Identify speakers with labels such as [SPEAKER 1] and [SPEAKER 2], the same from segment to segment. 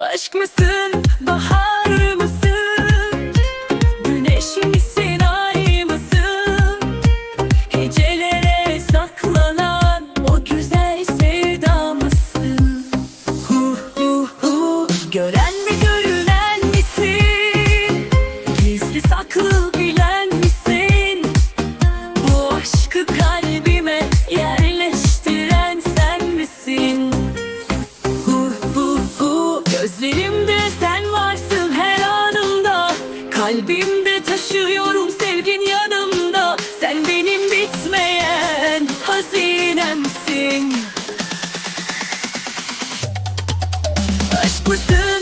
[SPEAKER 1] Aşk mısın, bahar mısın? Güneş misin, ay mısın? Hecelere saklanan o güzel sevda mısın? Hu hu hu Gören mi görünen misin? Gizli saklı bilen Kalbimde taşıyorum sevgin yanımda. Sen benim bitmeyen hazinemsin. Aşk mısın,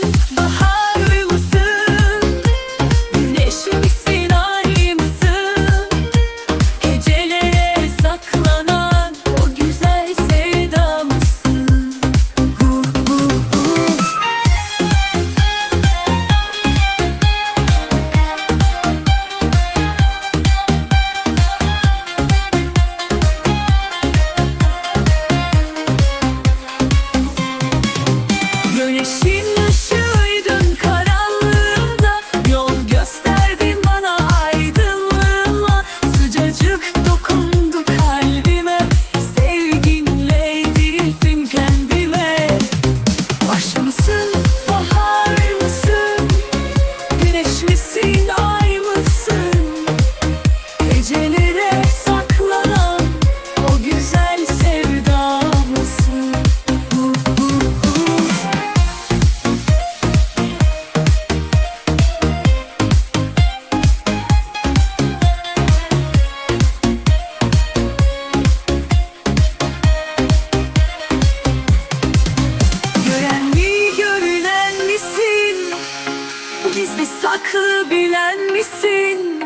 [SPEAKER 1] Gizli saklı bilen misin?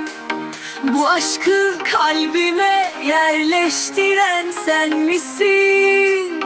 [SPEAKER 1] Bu aşkı kalbime yerleştiren sen misin?